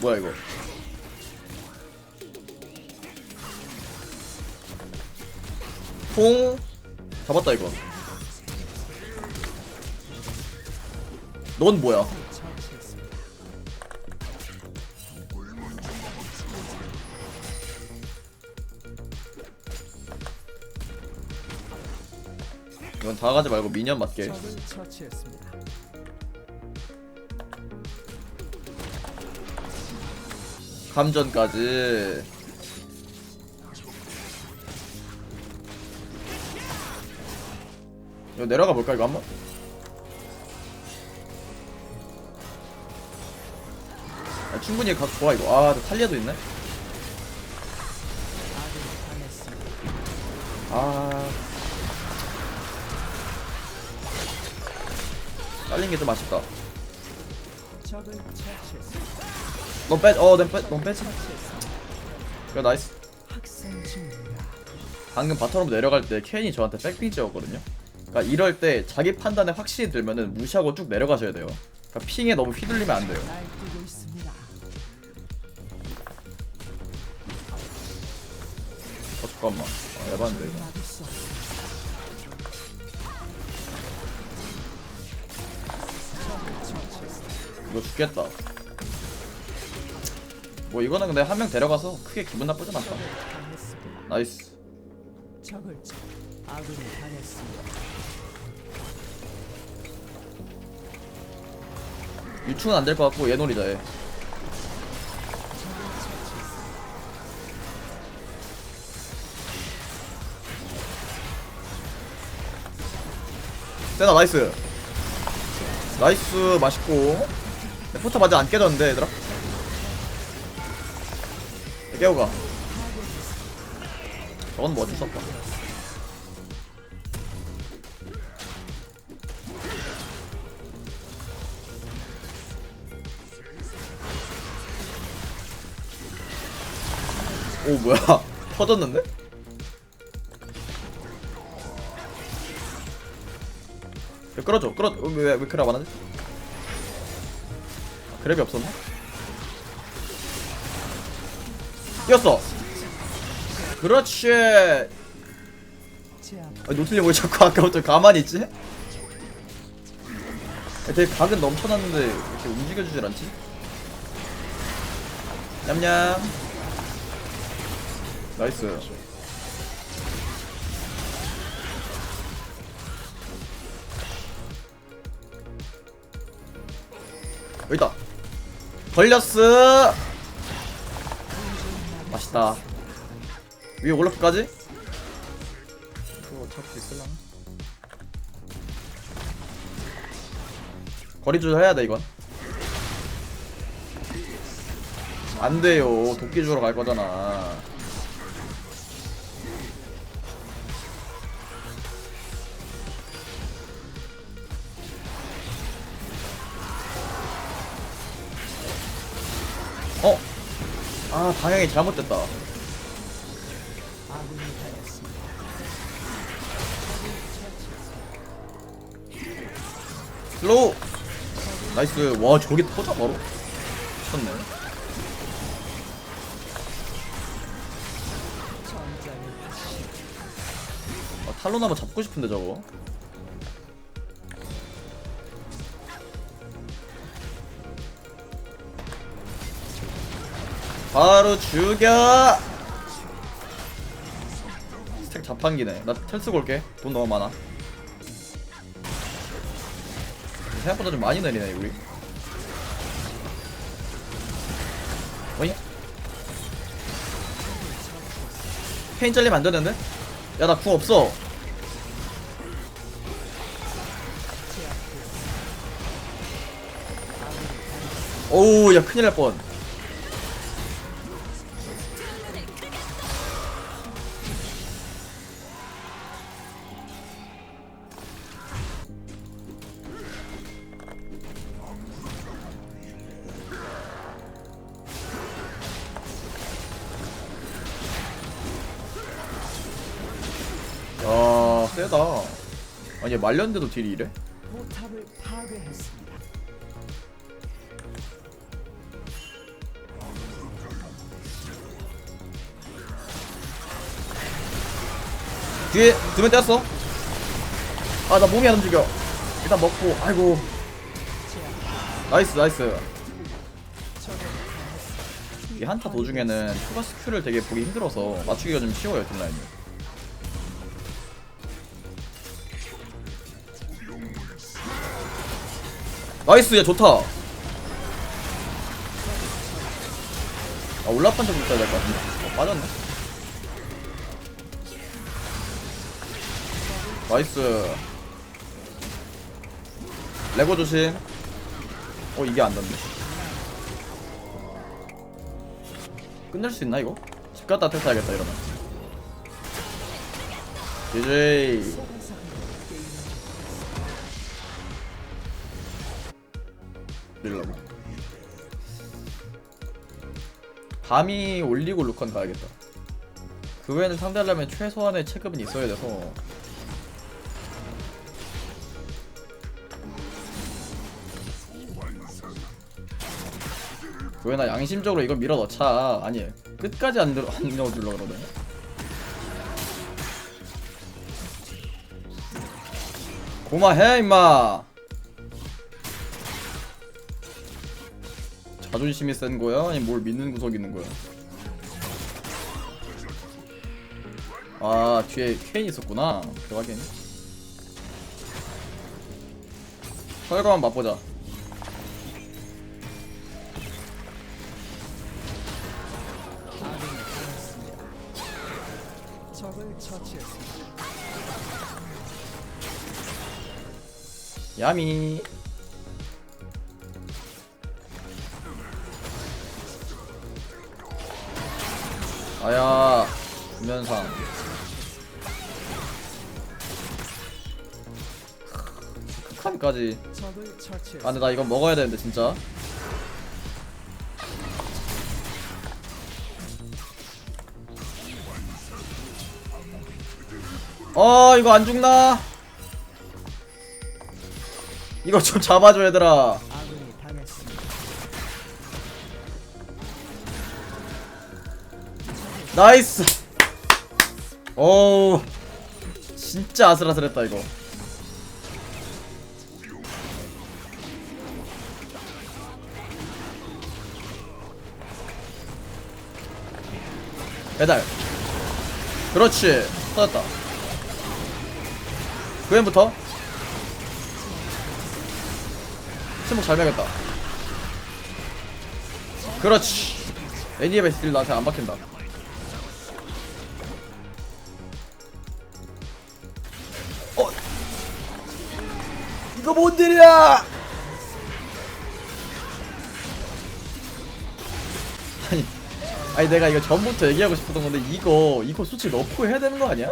뭐야 이거? 통 잡았다 이거. 넌 뭐야? 이건 다 가지 말고 미니언 맞게. 감전까지 이거 내려가 볼까 이거 한번? 아, 충분히 가, 좋아 이거 아 탈리아도 있네. 아 잘린 게 좀 아쉽다. 넌 빼, 어, 넌 빼, 넌 빼지. 그래 나이스. 방금 바텀으로 내려갈 때 케인이 저한테 백핑 찍었거든요. 그러니까 이럴 때 자기 판단에 확신이 들면은 무시하고 쭉 내려가셔야 돼요. 그러니까 핑에 너무 휘둘리면 안 돼요. 어 잠깐만. 아, 에반데 이거. 이거 죽겠다. 뭐 이거는 근데 한 명 데려가서 크게 기분 나쁘진 않다. 나이스. 적을 처 아군이 당했습니다. 유충은 안 될 것 같고 얘 놀이자 얘. 세나 나이스. 나이스 맛있고. 내 포탑 아직 안 깨졌는데 얘들아. 깨우가. 저건 뭐 어쩔 수 없다. 오 뭐야 터졌는데? 야, 끌어줘 끌어 왜왜 왜 그래 안 하지? 아, 그랩이 없었나? 뛰었어. 그렇지. 아, 노틀님 왜 자꾸 아까부터 가만히 있지? 야, 되게 각은 넘쳐났는데 왜 이렇게 움직여주질 않지? 냠냠. 나이스. 여기다. 걸렸어 맛있다 위에 올라프까지? 어차피 있을라나? 거리 조절해야 돼 이건 안 돼요 도끼 주러 갈 거잖아 어? 아 방향이 잘못됐다. 슬로우 나이스. 와 저게 터져 바로? 화신 아, 탈론 한번 잡고 싶은데 저거 바로 죽여! 스택 자판기네. 나텔 쓰고 올게. 돈 너무 많아. 생각보다 좀 많이 내리네 우리. 어이? 페인 잘리면 안 되는데? 야 나 궁 없어. 오우 야 큰일 날 뻔 세다. 아니 말렸는데도 딜이 이래? 포탑을 파괴했습니다. 뒤에 두 명 떼었어. 아 나 몸이 안 움직여. 일단 먹고 아이고. 나이스 나이스. 이 한타 도중에는 추가 스킬을 되게 보기 힘들어서 맞추기가 좀 쉬워요 딜라인이. 나이스 야 좋다. 아 올라판 좀 있어야 될 것 같은데. 어, 빠졌네. 나이스. 레고 조심. 어 이게 안 닿네. 끝낼 수 있나 이거? 집 갔다 테스트하겠다 이러면 밀라고. 밤이 올리고 루컨 가야겠다. 그 외에는 상대하려면 최소한의 체급은 있어야 돼서. 왜 나 양심적으로 이걸 밀어 넣자. 아니 끝까지 안 들어 안 넣어주려 그러네. 고마해 임마 자존심이 센 거야? 아니 뭘 믿는 구석 있는 거야? 아 뒤에 케인 있었구나. 대박이네 설거만 맛보자. 야미 아야 적을 처치했습니다. 아 근데 나 이거 먹어야 되는데 진짜. 어 이거 안 죽나? 이거 좀 잡아줘 얘들아 나이스. 어우 진짜 아슬아슬했다 이거. 배달. 그렇지. 터졌다. 그웬부터? 침묵 잘 매겼다. 그렇지. 애니의 스틸 나한테 안 박힌다 이거 뭔 일이야 아니 아니 내가 이거 전부터 얘기하고 싶었던 건데 이거 이거 솔직히 넣고 해야 되는 거 아니야?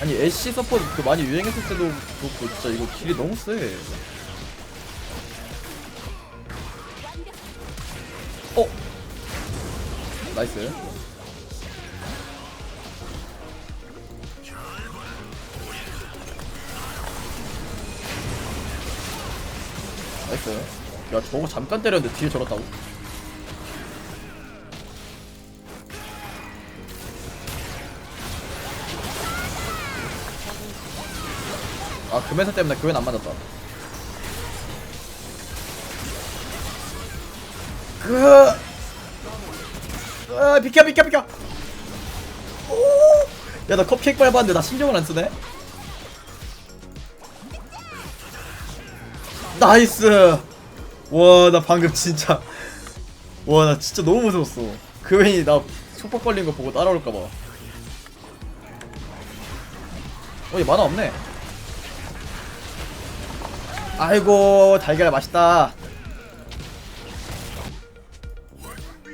아니 애쉬 서포트 그 많이 유행했을 때도 그렇고 진짜 이거 길이 너무 세. 어? 나이스. 나이스. 야 저거 잠깐 때렸는데 뒤에 저렇다고? 아 금연사 때문에 교회는 안 맞았다. 그... 아 비켜 비켜 비켜! 야나 컵케이크 밟았는데 나 신경을 안 쓰네 나이스. 와 나 방금 진짜. 와 나 진짜 너무 무서웠어. 그 괜히 나 속박 걸린 거 보고 따라올까봐. 어얘 만화 없네. 아이고 달걀 맛있다.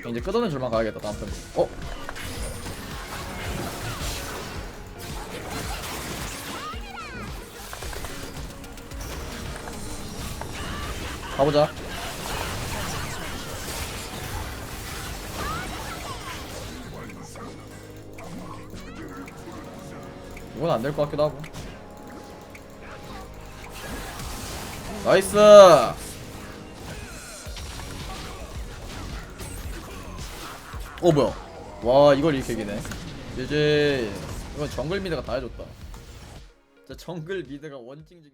이제 끝없는 줄만 가야겠다 다음 편 어? 가보자. 이건 안 될 것 같기도 하고. 나이스! 어 뭐야? 와 이걸 이렇게 이기네. 이제 이건 정글 미드가 다 해줬다. 진짜 정글 미드가 원징징